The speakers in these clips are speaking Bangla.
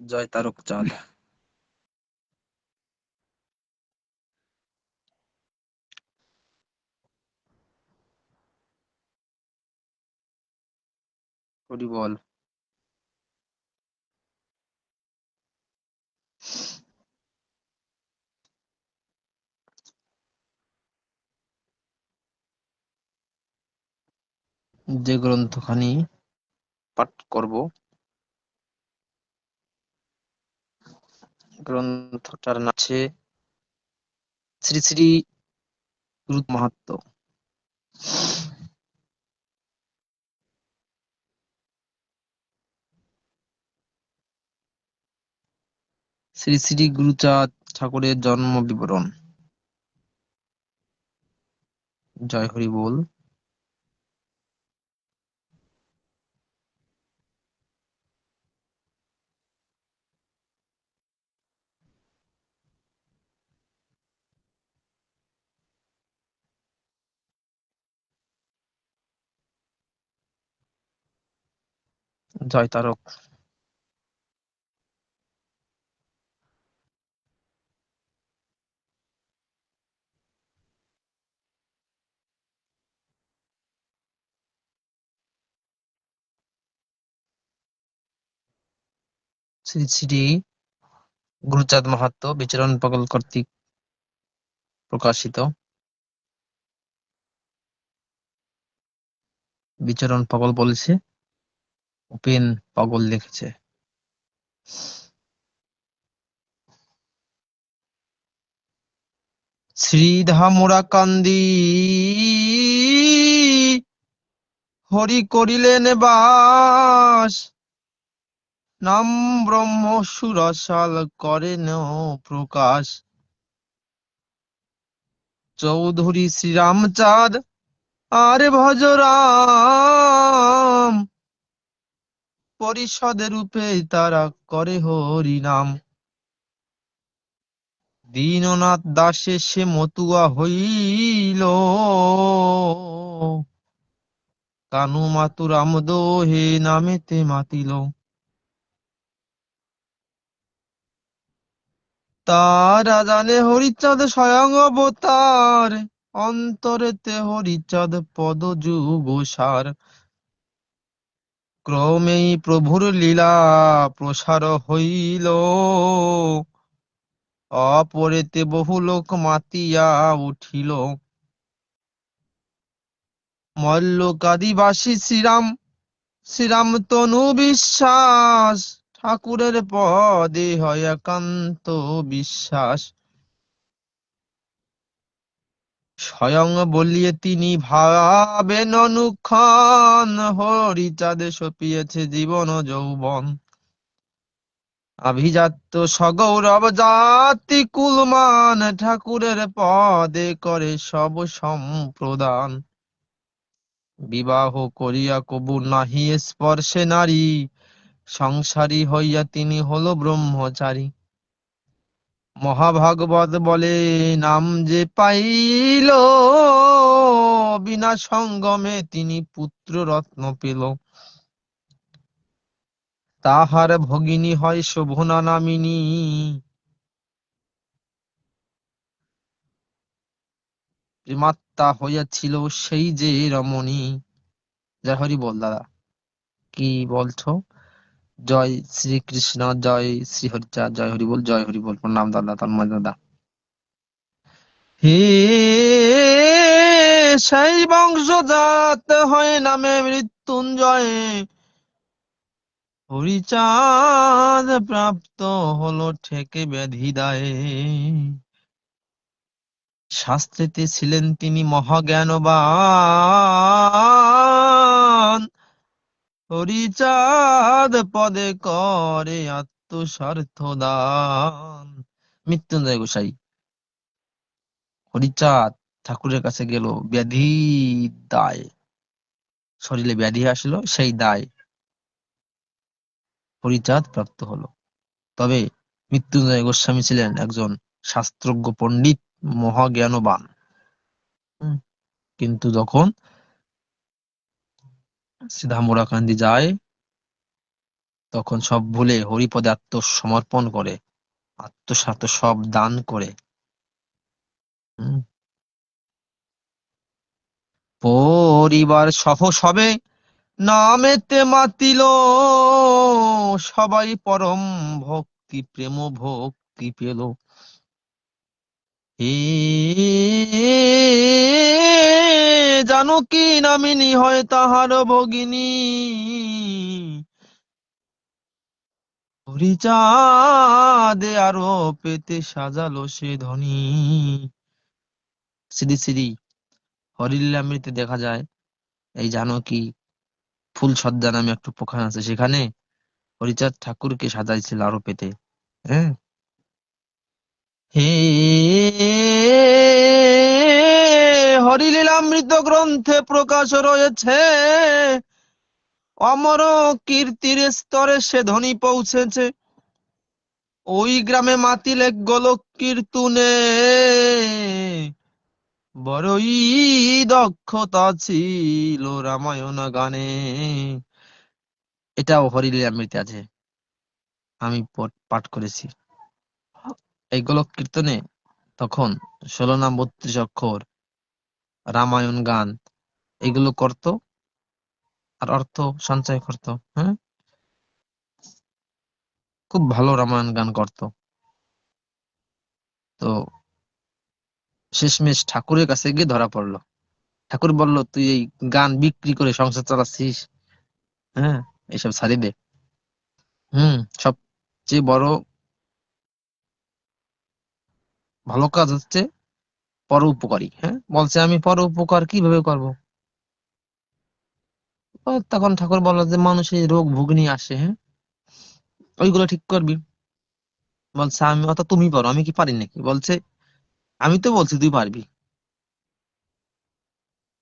জয় তারক চাঁদ বল। যে গ্রন্থখানি পাঠ করব গ্রন্থটার নাম আছে শ্রী শ্রী গুরু মাহাত্ম। শ্রী শ্রী গুরুচাঁদ ঠাকুরের জন্ম বিবরণ। জয় হরি বল। জয় তারক শ্রী শ্রী গুরুচাঁদ মাহাত্ম বিচরণ পাগল কর্তৃক প্রকাশিত বিচরণ পাগল বলেছে উপেন পাগল লিখেছে শ্রীধামরা কান্দি হরি করিলেন বাস, নাম ব্রহ্ম সুরসাল করেন প্রকাশ। চৌধুরী শ্রীরামচাঁদ আর ভজরাম পরিষদে রূপে তারা করে হরি নাম দীননাথ দাসে সে মতুয়া হইল। কানু মাতু রামদো হে নামেতে মাতিল। তারা জানে হরিচাঁদ স্বয়ং অবতার। অন্তরেতে হরিচাঁদ পদ যুগ সার ক্রমেই প্রভুর লীলা প্রসার হইল। অপরেতে বহু লোক মাতিয়া উঠিল। মল্লকাদিবাসী শ্রীরাম শ্রীরাম তনু বিশ্বাস, ঠাকুরের পদে হয় একান্ত বিশ্বাস। স্বয়ং বলিয়ে তিনি ভাবেন অনুক্ষণ হরিচাঁদে সপিয়েছে জীবন ও যৌবন। আভিজাত্য সগৌরব জাতি কুলমান ঠাকুরের পদে করে সব সম্প্রদান। বিবাহ করিয়া কবু নাহি স্পর্শে নারী, সংসারী হইয়া তিনি হলো ব্রহ্মচারী। মহাভাগবত বলে, নাম যে পাইল, বিনা সঙ্গমে তিনি পুত্র রত্ন পেল। তাহার ভগিনী হয় শোভনা নামিনী। প্রেমাত্মা হইয়াছিল সেই যে রমণী। জয় হরি বল দাদা, কি বলছো? জয় শ্রীকৃষ্ণ, জয় শ্রী হরিচাঁদ জয় হরি বল জয় হরি বল প্রণাম দাদা তন্ময় দাদা হে সেই বংশজাত হয় নামে মৃত্যুঞ্জয়। হরিচাঁদ প্রাপ্ত হলো ঠেকে ব্যাধি দায়ে। শাস্ত্রেতে ছিলেন তিনি মহাজ্ঞানবান। হরিচাঁদ পদে করে আত্মস্বার্থ দান। মৃত্যুঞ্জয় গোসাই। হরিচাঁদ ঠাকুরের কাছে গেল, ব্যাধি দায়। শরীরে ব্যাধি আসলো, সেই দায় হরিচাঁদ প্রাপ্ত হলো। তবে মৃত্যুঞ্জয় গোস্বামী ছিলেন একজন শাস্ত্রজ্ঞ পণ্ডিত, মহাজ্ঞানবান। কিন্তু যখন সিধামোড়াকান্দি যায়। তখন সব ভুলে হরিপদে আত্মসমর্পণ করে, আত্মসাত সব দান করে। পরিবার সহ সবে নামেতে মাতিল। সবাই পরম ভক্তি, প্রেম ভক্তি পেল। হে জানকী নামিনী হয় তাহার ভগিনী? হরিচাঁদে আরও পেতে সাজালো সে ধনী। শ্রী শ্রী হরিলীলামৃতে দেখা যায়, এই জানকী ফুল সজ্জা নামে একটু প্রখান আছে, সেখানে হরিচাঁদ ঠাকুরকে সাজাইছিল আরও পেতে হ্যাঁ? হে হরিলীলামৃত গ্রন্থে প্রকাশ রয়েছে, অমর কীর্তির স্তরে সে ধ্বনি পৌঁছেছে। ওই গ্রামে মাতিলে গোলক কীর্তনে বড়ই দক্ষতা ছিল রামায়ণ গানে। এটাও হরিলীলামৃতে আছে। আমি পাঠ করেছি। এই গোলক কীর্তনে তখন ষোলো নাম বত্রিশ অক্ষর, রামায়ণ, গান এগুলো করত। আর অর্থ সঞ্চয় করত হ্যাঁ? খুব ভালো রামায়ণ, গান করত। তো শেষমেশ ঠাকুরের কাছে গিয়ে ধরা পড়ল। ঠাকুর বলল, তুই এই গান বিক্রি করে সংসার চালাচ্ছিস হ্যাঁ? এইসব ছাড়ি দে। হুম, সবচেয়ে বড় ভালো কাজ হচ্ছে পর উপকারী হ্যাঁ? বলছে, আমি পর উপকার কীভাবে করব? তখন ঠাকুর বলল যে মানুষের রোগ ভোগ নিয়ে আসে হ্যাঁ? ওইগুলো ঠিক করবি? বলছে, আমি, অত তুমি পারো আমি কি পারি নাকি? বলছে, আমি তো বলছি তুই পারবি।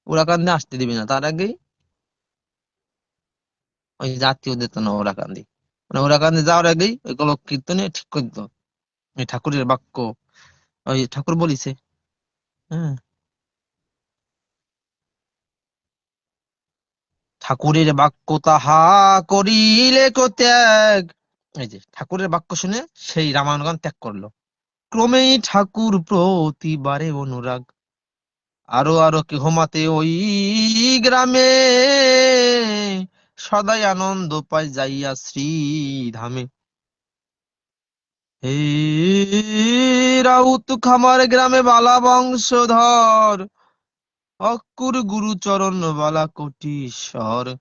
ওরা কান্দে আসতে দিবি না, তার আগেই ওই জাতীয় দিত না ওরা কান্দি মানে ওরা কান্দে যাওয়ার আগেই ওইগুলো কীর্তনে ঠিক করে দিত ওই ঠাকুরের বাক্য ওই ঠাকুর বলিছে। হ্যাঁ। ঠাকুরের বাক্য তাহা করিলে ত্যাগ। এই যে, ঠাকুরের বাক্য শুনে সেই রামায়ণগান ত্যাগ করল। ক্রমেই ঠাকুর প্রতিবারে অনুরাগ। আরও আরও কেহ মাতে ওই গ্রামে। সদাই আনন্দ পায় যাইয়া শ্রীধামে। হে রাউত খামার গ্রামে বালা বংশধর। অকুর গুরুচরণ বালা কোটিশ্বর।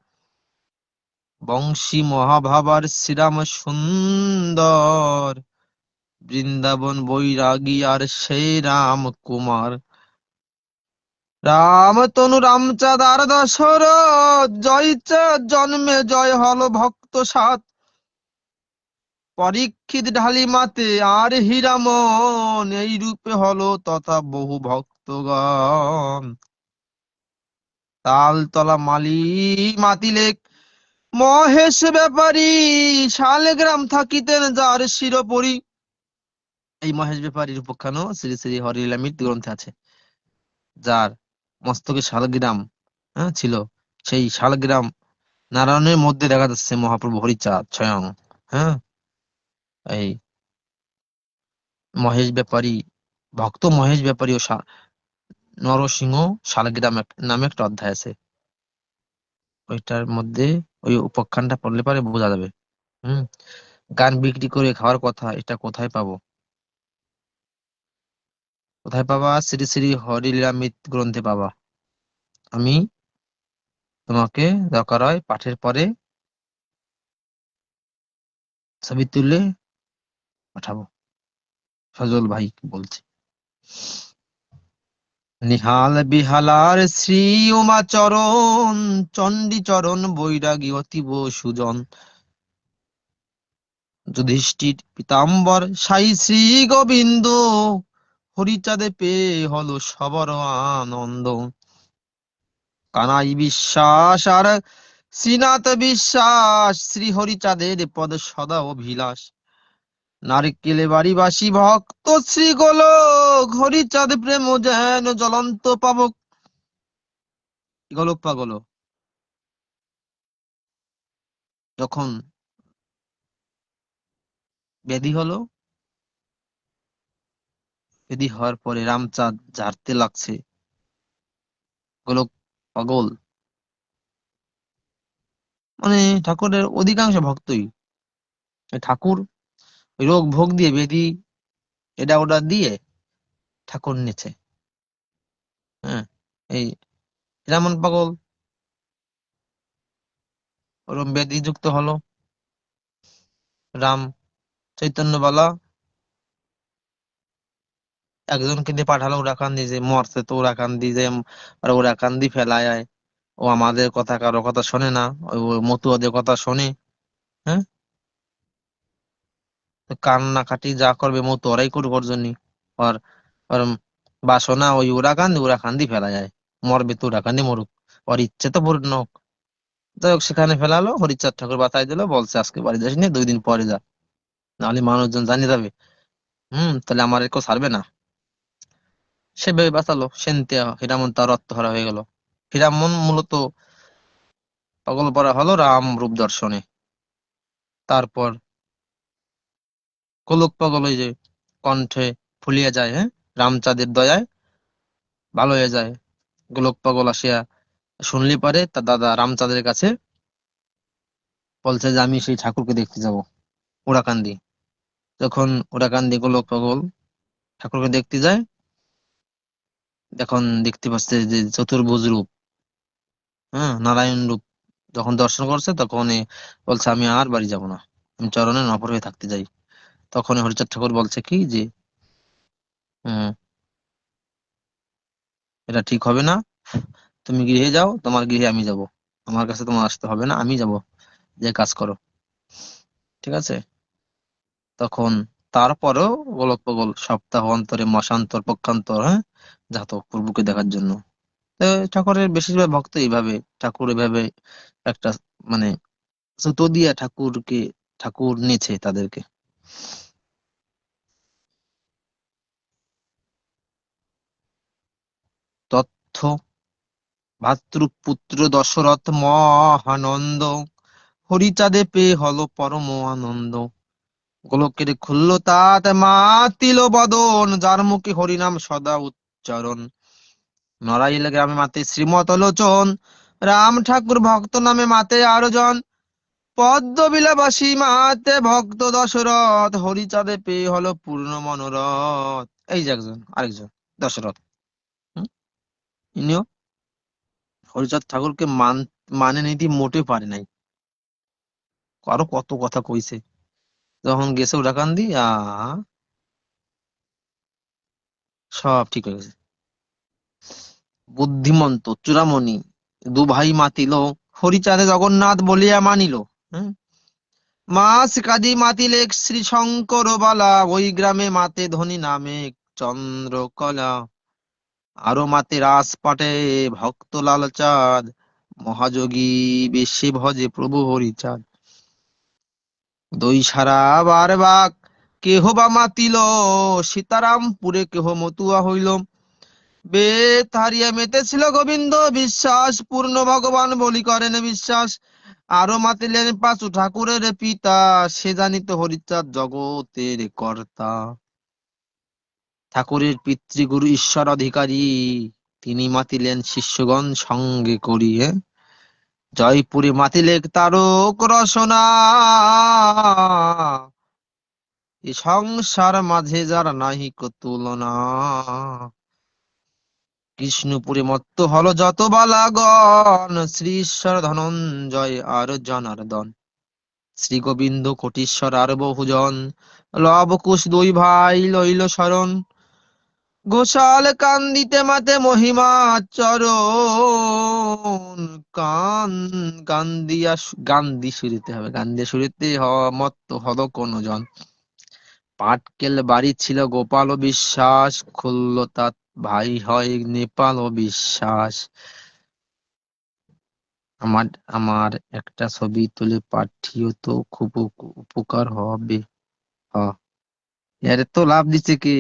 বংশী মহাভাবার শ্রীরাম সুন্দর। বৃন্দাবন বৈরাগী আর সেই রাম কুমার। রাম তনু রামচাঁদ আর দশরথ জয় জন্মে জয় হল ভক্ত সাত। পরীক্ষিত ঢালি মাতে আর হীরামন এই রূপে হলো তথা বহু ভক্তগণ। তালতলা মালি মাতিলেক মহেশ ব্যাপারী, শালগ্রাম থাকিতেন যার শিরোপরি। এই মহেশ ব্যাপারীর উপাখ্যানও শ্রী শ্রী হরিলামির গ্রন্থে আছে। যার মস্তকে শালগ্রাম হ্যাঁ ছিল। সেই শালগ্রাম নারায়ণের মধ্যে দেখা যাচ্ছে মহাপ্রভু হরিচাঁদ স্বয়ং হ্যাঁ। এই মহেশ ব্যাপারী, ভক্ত মহেশ ব্যাপারী ও নরসিংহ শালগ্রাম নামে একটা অধ্যায় আছে। ওইটার মধ্যে ওই উপাখ্যানটা পড়লে পারে বোঝা যাবে। হুম? গান বিক্রি করে খাওয়ার কথা, এটা কোথায় পাবো? কোথায় পাবা? শ্রী শ্রী হরিলীলামৃত গ্রন্থে পাবা। আমি তোমাকে দরকার হয় পাঠের পরে ছবি তুলে সজল ভাই বলছে। নিহাল বিহালার শ্রী উমা চরণ চণ্ডী চরণ বৈরাগী অতীব সুজন। যুধিষ্ঠির পিতাম্বর, সাই শ্রী গোবিন্দ, হরিচাঁদে পেয়ে হলো সবর আনন্দ কানাই বিশ্বাস আর শ্রীনাথ বিশ্বাস, শ্রী হরিচাঁদের পদ সদা অভিলাষ। নারকেলে বাড়িবাসী ভক্ত শ্রী গোলক হরিচাঁদ প্রেম যেন জ্বলন্ত পাবক। গোলক পাগল। যখন ব্যাধি হলো ব্যাধি হওয়ার পরে রামচাঁদ ঝাড়তে লাগছে। গোলক পাগল। মানে ঠাকুরের অধিকাংশ ভক্তই, ঠাকুর রোগ ভোগ দিয়ে বেদি এটা ওটা দিয়ে ঠাকুর নিচে। হ্যাঁ এই রামন পাগল। ওরম বেদি যুক্ত হলো। রাম চৈতন্য বলা একজনকে দিয়ে পাঠালো ওরা কান্দি যে মরছে তো ওরা কান্দি যে আর ওরা কান্দি ফেলায় ও আমাদের কথা কারও কথা শোনে না ওই মতুয়াদের কথা শোনে। হ্যাঁ কান্নাকাটি যা করবে মতো ওরাই করবে ওর জন্য আর আর বাসনা ওই ওরা কান্দি ওরা কান্দি ফেলা যায়। মরবে তো ওরা কান্দি মরুক। ওর ইচ্ছে তো পূর্ণ যাই হোক, সেখানে ফেলালো, হরিচাঁদ ঠাকুর বাতাই দিল, বলছে, আজকে বাড়ি যাস দুই দিন পরে যা। নাহলে মানুষজন জানিয়ে যাবে হম, তাহলে আমার কেউ ছাড়বে না। সে ভেবে বাঁচালো। সেনতে হীরামন তার রক্ত আত্মহারা হয়ে গেল। হীরামন মূলত পাগল পরা হলো রাম রূপ দর্শনে। তারপর কলক পাগল ওই যে কণ্ঠে ফুলিয়ে যায় হ্যাঁ? রামচাঁদের দয়ায় ভালো হয়ে যায়, গোলক পাগল আসিয়া শুনলি পারে তার দাদা রামচাঁদের কাছে বলছে যে, আমি সেই ঠাকুরকে দেখতে যাব ওরাকান্দি যখন ওরাকান্দি গোলক পাগল ঠাকুরকে দেখতে যায়, এখন দেখতে পাচ্ছে যে, চতুর্ভুজ রূপ হ্যাঁ? নারায়ণ রূপ যখন দর্শন করছে তখন বলছে, আমি আর বাড়ি যাব না, আমি চরণে নপর হয়ে থাকতে যাই। তখন হরিচাঁদ ঠাকুর বলছে কি যে এটা ঠিক হবে না। তুমি গৃহে যাও, তোমার গৃহে আমি যাব। আমার কাছে তোমার আসতে হবে না, আমি যাব। যে কাজ করো। ঠিক আছে? তখন তারপরেও গোলক পাগল সপ্তাহ অন্তরে মাসান্তর পক্ষান্তর হ্যাঁ যাত প্রভুকে দেখার জন্য। ঠাকুরের বেশিরভাগ ভক্ত এইভাবে, ঠাকুর এভাবে একটা মানে সুতো দিয়া ঠাকুরকে, ঠাকুর নিয়েছে তাদেরকে। তথ্য, ভাতৃপুত্র দশরথ মহানন্দ হরিচাঁদে পেয়ে হলো পরম আনন্দ গোলকের খুলল তাত মাতিল বদন, যার মুখে হরিনাম সদা উচ্চারণ। নড়াইল গ্রামে মাতে শ্রীমত লোচন, রাম ঠাকুর ভক্ত নামে মাতে আরও জন পদ্মবিলাবাসী মাতে ভক্ত দশরথ, হরিচাঁদে পেয়ে হলো পূর্ণ মনোরথ। এই যে একজন, আরেকজন, দশরথ। ইনিও হরিচাঁদ ঠাকুরকে মান মানে নিতে মোটে পারে নাই। আরও কত কথা কইছে। যখন গেছে উড়াকান্দি, আ, সব ঠিক হয়ে গেছে। বুদ্ধিমন্ত চূড়ামণি দু ভাই মাতিল, হরিচাঁদে জগন্নাথ বলিয়া মানিল। মাস কাদি মাতিলে শ্রী শঙ্কর বালা, ওই গ্রামে মাতে ধনী নামে চন্দ্রকলা। আরও মাতে রাস পাটে ভক্ত লালচাঁদ, মহাযোগী বেশে ভজে প্রভু হরিচাঁদ। দই সারা বার বাক, কেহ বা মাতিল, সীতারামপুরে কেহ মতুয়া হইল। বেত হারিয়া মেতেছিল গোবিন্দ, বিশ্বাস পূর্ণ ভগবান বলি করেন বিশ্বাস। আরও মাতিলেন পাঁচু ঠাকুরের পিতা, সে জানিত হরিচাঁদ জগতের কর্তা। ঠাকুরের পিতৃগুরু ঈশ্বর অধিকারী, তিনি মাতিলেন শিষ্যগণ সঙ্গে করিয়ে। জয়পুরে মাতিলে তারক রসনা। এ সংসার মাঝে যার নাহি তুলনা কৃষ্ণপুরে মত্ত হল যত বালাগণ, শ্রী ঈশ্বর ধনঞ্জয় আর জনার্দন। শ্রী গোবিন্দ কোটিশ্বর আর বহুজন, লবকুশ দুই ভাই লইল শরণ। গোশাল কান্দিতে মাতে মহিমা চরণ। কান গান্দিয়া গান্ধী সুরিতে হবে, গান্ধিয়া সুরিতে মত্ত হল কোন জন পাটকেল বাড়ি ছিল গোপাল বিশ্বাস, খুলল তাত ভাই হয় নেপাল ও বিশ্বাস আমার আমার একটা ছবি তুলে পাঠিও তো খুব উপকার হবে। হ। এর তো লাভ দিচ্ছে কি?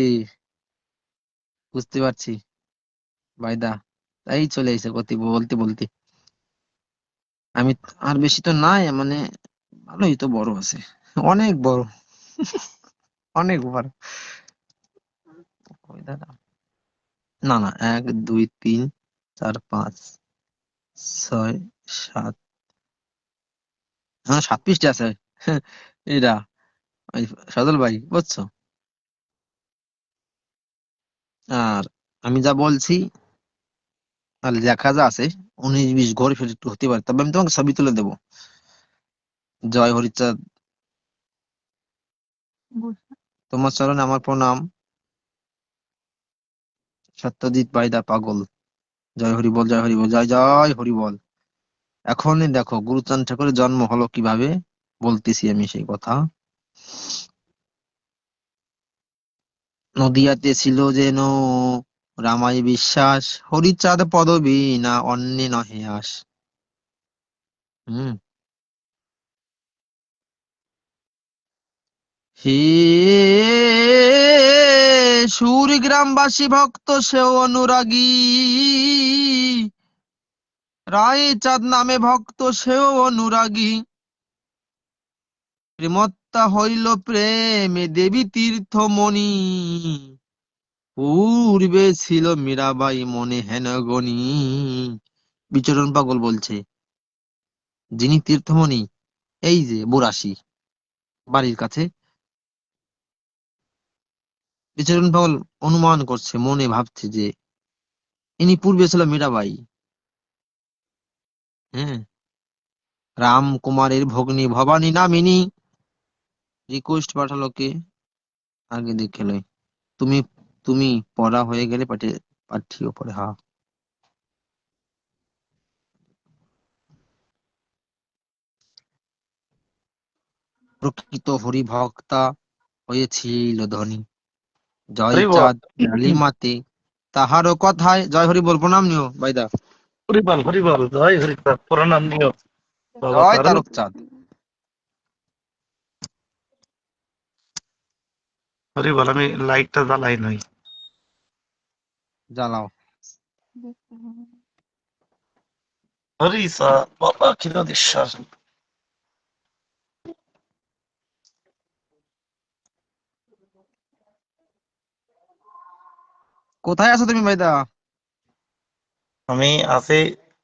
বুঝতে পারছি। বাইদা তাই চলে এসে গতি, বলতে বলতে। আমি আর বেশি তো নাই মানে ভালোই তো বড় আছে। অনেক বড়। অনেক বড়। দাদা না না এক দুই তিন চার পাঁচ ছয় সাত। হ্যাঁ সাত পৃষ্ঠে আছে। এরা ওই সজল ভাই বুঝছ? আর আমি যা বলছি আর লেখা যা আছে উনিশ বিশ ঘর ফিরে একটু হতে পারে। তবে আমি তোমাকে ছবি তুলে দেবো। জয় হরিচাঁদ। তোমার চরণে আমার প্রণাম। সত্যজিৎ বাইদা পাগল। জয় হরি বল, জয় হরি বল, জয় জয় হরি বল। এখনই দেখো গুরুচাঁদ ঠাকুরের জন্ম হলো কীভাবে? বলতেছি আমি সেই কথা। নদিয়াতে ছিল যেন রামাই বিশ্বাস, হরিচাঁদ পদবী না অন্যে নহে আস হম। হে সুর গ্রামবাসী ভক্ত সেও অনুরাগী। রায় চাঁদ নামে ভক্ত সেও অনুরাগী। প্রেমত্তা হইল প্রেমে দেবী তীর্থমণি। পূর্বে ছিল মীরাবাই মনে হেন গণি। বিচরণ পাগল বলছে, যিনি তীর্থমণি, এই যে বুরাশি বাড়ির কাছে বিচরণ পাগল অনুমান করছে, মনে ভাবছে যে ইনি পূর্বে ছিল মীরাবাই। হ্যাঁ? রাম কুমারের ভগ্নী ভবানী নামিনী রিকোয়েস্ট পাঠালো কে? আগে দেখে তুমি তুমি পড়া হয়ে গেলে পাঠিয়ে পাঠিও পরে, হা। প্রকৃত হরিভক্তা হয়েছিল ধনী। জয় হরি চাঁদ তাহারও কথায় জয় হরি বল প্রণাম নিও বাইদা। হরিবল হরিবল জয় হরিচাঁদ প্রণাম নিও। জয় তারক। চাঁদ। হরিবল আমি লাইটটা জ্বালাই নই। জ্বালাও। হরিচাঁদ বাবা ক্ষীরোদেশ্বর কোথায় আছো তুমি ভাইদা? আমি আছি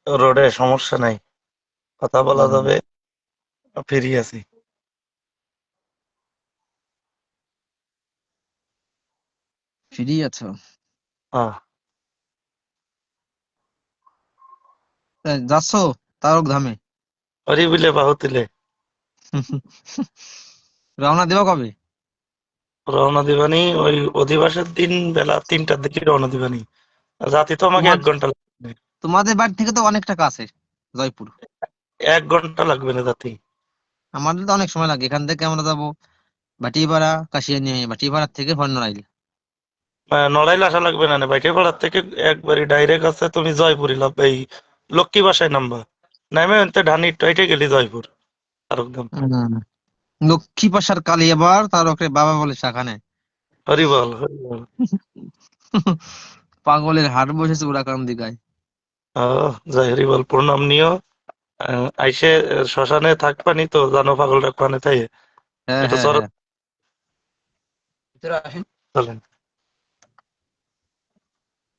রোডে সমস্যা নাই। কথা বলা যাবে ফ্রি আছি। ফ্রি আছো? হ্যাঁ। যাচ্ছ তারক ধামে? হরি বিলে বাহুতিলে। রওনা দেওয়া কবে? রওনা দিবানি ওই অধিবাসের দিন বেলা তিনটার দিকে রওনা দিবানি। রাতে তো আমাকে এক ঘণ্টা লাগবে। তোমাদের বাড়ি থেকে তো অনেকটা কাছে জয়পুর। এক ঘণ্টা লাগবে না রাতে। আমাদের তো অনেক সময় লাগে এখান থেকে আমরা যাব ভাটিপাড়া কাশিয়ানি ভাটিপাড়া থেকে ফর্নরাইল আহ, নড়াইল আসা লাগবে না পাড়ার থেকে একবারই ডাইরেক্ট আছে তুমি জয়পুরি লাভ এই লক্ষ্মী বাসায় নামবা। নামে ঢানি টয়টে গেলি জয়পুর। আরকদম লক্ষ্মী পাশার কালী এবার তার ওকে বাবা বলে শাখা নেয় হরিবল হরিবল। পাগলের হাট বসেছে উড়াকান দিঘায় আহ, জয় হরিবল প্রণাম নিও। আইসে শ্মশানে থাকবানি তো জানো পাগল রাখবানে তাই। হ্যাঁ হ্যাঁ হ্যাঁ। চলেন।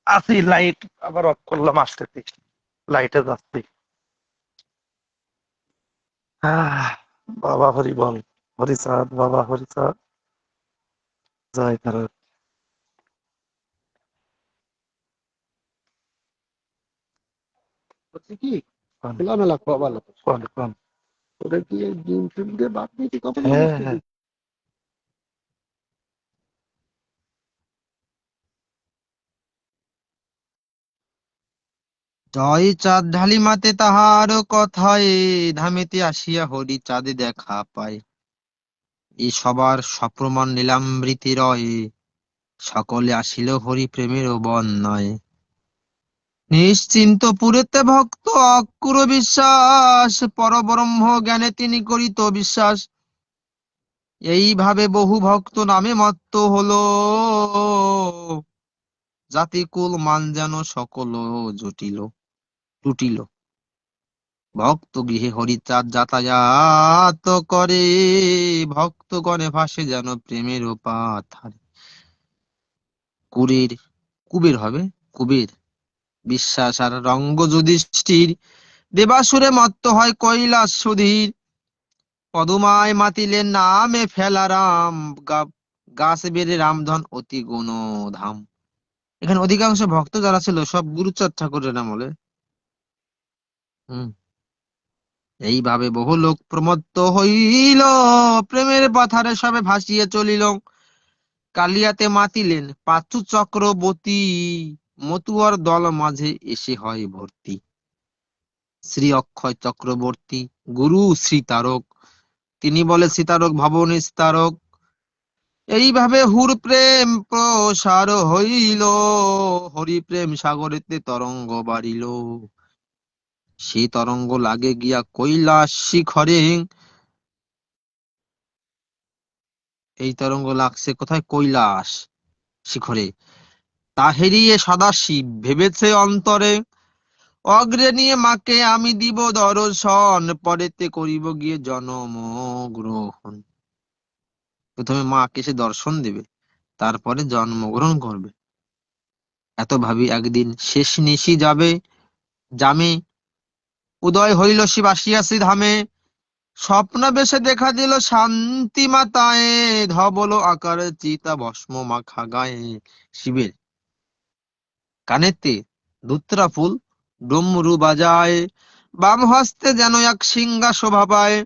আসি লাইট আবার অফ করলাম আসতেছি। লাইটে যাচ্ছি। বাবা হরিবল। হরিচাঁদ বাবা হরিচাঁদ জয় হচ্ছে কি? খোলামেলা খাওয়া ভালো কোন কোন? ওটা কি ডিম টিম দিয়ে ভাত নিতে কখন হ্যাঁ হ্যাঁ। জয় চাঁদ ঢালিমাতে তাহার কথায় ধামেতে আসিয়া হরি চাঁদে দেখা পায়। এই সবার সপ্রমাণ নীলামৃতি রয়ে। সকলে আসিল হরি প্রেমের বন্যায়। নিশ্চিন্ত পুরেতে ভক্ত অকুর বিশ্বাস, পরব্রহ্ম জ্ঞানে তিনি করিত বিশ্বাস। এইভাবে বহু ভক্ত নামে মত্ত হলো। জাতি কুল মান যেন সকল জটিল। টুটিল ভক্ত গৃহে হরিচাঁদ যাতায়াত করে। ভক্তগণে ভাসে যেন প্রেমের পাথারে কুরের কুবের হবে? কুবের। বিশ্বাস আর রঙ্গ যুধিষ্ঠির দেবাসুরে মত্ত হয় কৈলাস সুধীর পদমায় মাতিলেন নামে ফেলা রাম গাছ বেড়ে রামধন অতি গুণ ধাম এখানে অধিকাংশ ভক্ত যারা ছিল, সব গুরুচাঁদ ঠাকুরের আমলে হম। এইভাবে বহু লোক প্রমত্ত হইল, প্রেমের পথারে সবে ভাসিয়ে চলিল। কালিয়াতে মাতিলেন পাঁচু চক্রবর্তী, মতুয়ার দল মাঝে এসে হয় ভর্তি। শ্রী অক্ষয় চক্রবর্তী, গুরু শ্রী তারক, তিনি বলে সীতারক ভবন তারক, এইভাবে হুর প্রেম প্রসার হইল, হরি প্রেম সাগরেতে তরঙ্গ বাড়িল। সেই তরঙ্গ লাগে গিয়া কৈলাস শিখরে এই তরঙ্গ লাগছে কোথায়? কৈলাস শিখরে তা হেরিয়ে সদাশিব, ভেবেছে অন্তরে, অগ্রে নিয়ে মাকে আমি দিব দর্শন, পরেতে করিব গিয়ে জনম গ্রহণ। প্রথমে মাকে সে দর্শন দেবে, তারপরে জন্মগ্রহণ করবে। এত ভাবি একদিন শেষ নিশি যাবে, জামে উদয় হইল শিব আসিয়াছি ধামে স্বপ্ন বেশে দেখা দিল শান্তি মাতায়। ধবল আকারে চিতা ভস্ম মাখা গায়ে। শিবের কানেতে দুত্রা ফুল ডমরু বাজায়। বাম হস্তে যেন এক সিংহা শোভা পায়।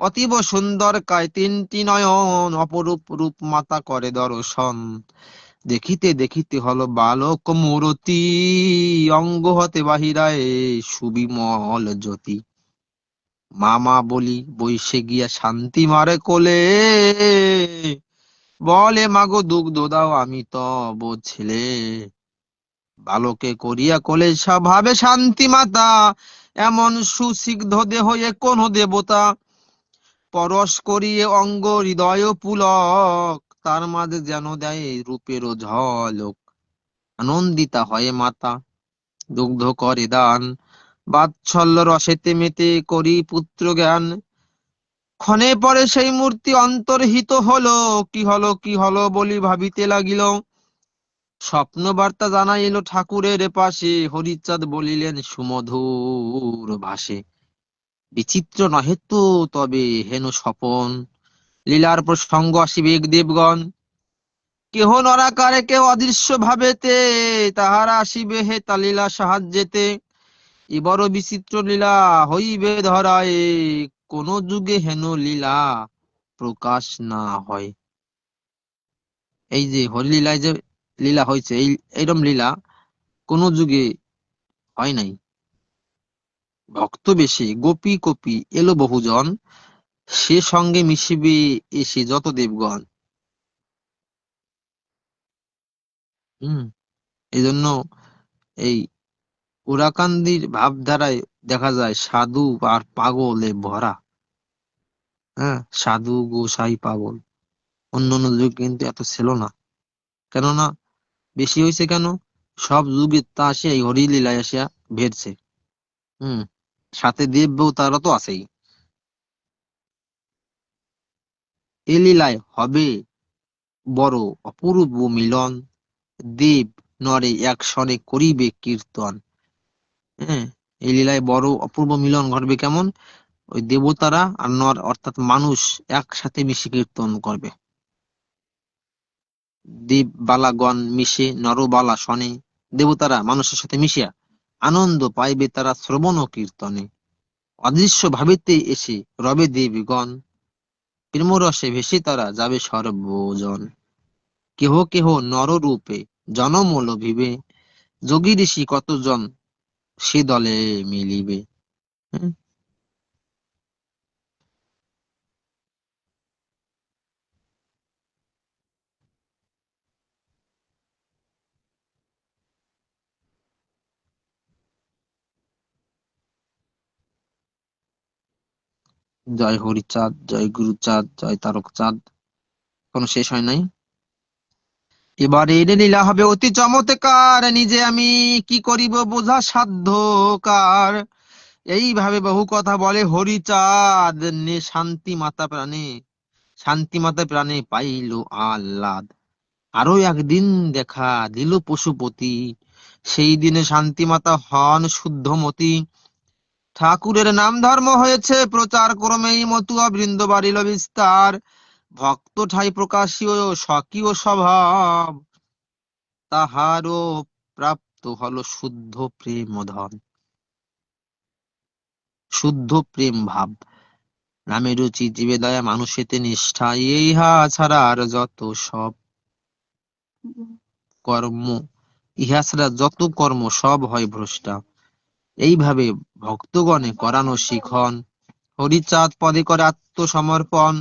অতীব সুন্দর কায় তিনটি নয়ন, অপরূপ রূপ মাতা করে দর্শন। দেখিতে দেখিতে হলো বালক মূরতি, অঙ্গ হতে বাহিরায় সুবিমল জ্যোতি। মামা বলি, বৈশে গিয়া শান্তি মারে কোলে। বলে, মাগো দুগ্ধ দাও আমি তব ছেলে। বালকে করিয়া কোলে স্বভাবে শান্তি মাতা, এমন সুসিগ্ধ দেহে কোন দেবতা? পরশ করিয়ে অঙ্গ হৃদয় পুলক তার মাঝে যেন দেয় রূপের ঝলক। আনন্দিতা হয় মাতা, দুগ্ধ করে দান, বাৎসল্য রসেতে মেতে করি পুত্র জ্ঞান। ক্ষণে পরে সেই মূর্তি অন্তর্হিত হলো, কি হলো কি হলো বলি ভাবিতে লাগিল। স্বপ্ন বার্তা জানাইল ঠাকুরের পাশে, হরিচাঁদ বলিলেন, সুমধুর ভাষে বিচিত্র নহে তো তবে হেন স্বপন। লীলার প্রসঙ্গ আসিবে দেবগণ। কেহ নরাকারে, কেহ অদৃশ্য ভাবেতে, তাহারা আসিবে হে তা লীলা সাহায্যেতে। এবারও বিচিত্র লীলা হইবে ধরায়, কোন যুগে হেন লীলা প্রকাশ না হয়। এই যে হরিলীলায় যে লীলা হয়েছে, এই এইরকম লীলা কোন যুগে হয় নাই। ভক্ত বেশি, গোপী, কপি, এলো বহুজন। সে সঙ্গে মিশিবে এসে যত দেবগণ। হম এই জন্য এই উরাকান্দির ভাবধারায় দেখা যায় সাধু আর পাগলে ভরা। হ্যাঁ সাধু, গোসাই, পাগল। অন্য অন্য যুগ কিন্তু এত ছিল না। কেননা বেশি হয়েছে কেন? সব যুগে তা আসিয়া হরিলীলায় আসিয়া ভেড়ছে। হম, সাথে দেব তারা তো আছেই। এ লীলায় হবে বড় অপূর্ব মিলন। দেব নরে এক স্বরে করিবে কীর্তন। হ্যাঁ এই লীলায় বড় অপূর্ব মিলন ঘটবে কেমন? ওই দেবতারা আর নর অর্থাৎ মানুষ একসাথে মিশে কীর্তন করবে। দেব বালাগণ মিশে নরবালা শনে, দেবতারা মানুষের সাথে মিশিয়া আনন্দ পাইবে তারা শ্রবণ ও কীর্তনে। অদৃশ্য ভাবিতে এসে রবে দেবগণ প্রেমরসে ভেসে তারা যাবে সর্বজন। কেহ কেহ নররূপে জনমূল ভিবে। যোগী ঋষি কতজন সে দলে মিলিবে। জয় হরিচাঁদ জয় গুরুচাঁদ জয় তারক চাঁদ। কোনো শেষ হয় নাই? এবারে এর লীলা হবে অতি চমৎকার, নিজে আমি কি করিব বোঝা সাধ্য কার এইভাবে বহু কথা বলে হরিচাঁদ নে শান্তি মাতা প্রাণে, শান্তি মাতা প্রাণে পাইল আহ্লাদ। আরও একদিন দেখা দিল পশুপতি, সেই দিনে শান্তি মাতা হন শুদ্ধমতি। ঠাকুরের নাম ধর্ম হয়েছে, প্রচার ক্রমেই মতুয়া বৃন্দ বাড়িল বিস্তার। ভক্ত ঠাই প্রকাশীয় স্বকীয় স্বভাব, তাহারও প্রাপ্ত হলো শুদ্ধ প্রেম ধন। শুদ্ধ প্রেম ভাব, নামে রুচি জীবে দয়া মানুষেতে নিষ্ঠা, ইহা ছাড়া আর যত সব কর্ম, ইহা ছাড়া যত কর্ম সব হয় ভ্রষ্টা। এইভাবে ভক্তগণে করানো শিখন। হরিচাঁদ পদে করে আত্মসমর্পণ।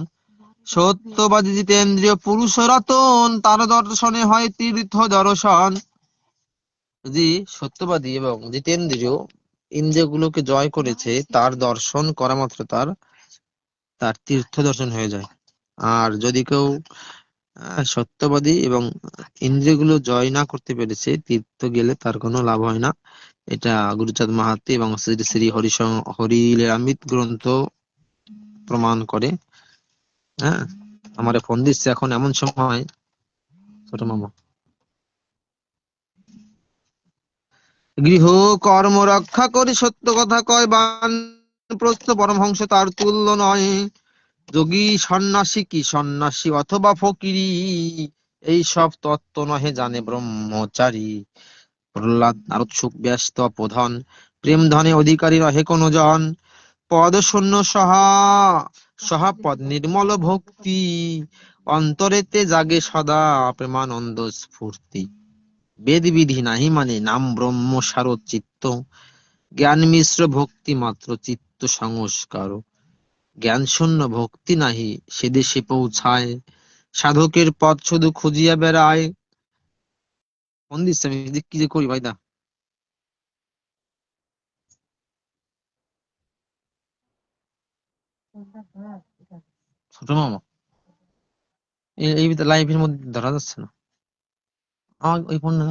সত্যবাদী জিতেন্দ্রীয় পুরুষ রতন তার দর্শনে হয় তীর্থ দর্শন। যদি সত্যবাদী এবং জিতেন্দ্রীয় ইন্দ্রিয়গুলোকে জয় করেছে, তার দর্শন করা মাত্র তার তার তীর্থ দর্শন হয়ে যায়। আর যদি কেউ সত্যবাদী এবং ইন্দ্রিয়গুলো জয় না করতে পেরেছে, তীর্থ গেলে তার কোনো লাভ হয় না। এটা গুরুচাঁদ মাহাত্মে এবং শ্রী শ্রী হরিশ হরিলীলামৃত গ্রন্থ প্রমাণ করে। হ্যাঁ? আমার ফোন দিচ্ছে এখন এমন সময়। ছোট মামা। গৃহ কর্ম রক্ষা করে, সত্য কথা কয় বানপ্রস্থ পরমহংস তার তুল্য নয়। যোগী সন্ন্যাসী কি সন্ন্যাসী অথবা ফকিরি? এই সব তত্ত্ব নহে জানে ব্রহ্মচারী। প্রহ্লাদ নারদ সুখ ব্যস্ত প্রধান। প্রেম ধনে অধিকারী রহে কোন জন পদ শূন্য সহা সহাপদ নির্মল ভক্তি। অন্তরেতে জাগে সদা প্রেমানন্দ স্ফূর্তি। বেদ বিধি নাহি মানে নাম ব্রহ্ম সার চিত্ত। জ্ঞান মিশ্র ভক্তি মাত্র চিত্ত সংস্কার। জ্ঞান শূন্য ভক্তি নাহি, সে দেশে পৌঁছায়। সাধকের পথ শুধু খুঁজিয়া বেড়ায়। ফোন দিচ্ছে আমি কি যে করি ভাইদা ছোট মামা এই- এই লাইফের মধ্যে ধরা যাচ্ছে না আমার ওই ফোন না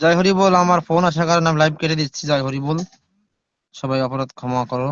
জয় হরি বল, আমার ফোন আসার কারণে আমি লাইভ কেটে দিচ্ছি। জয় হরি বল। সবাই অপরাধ ক্ষমা করো।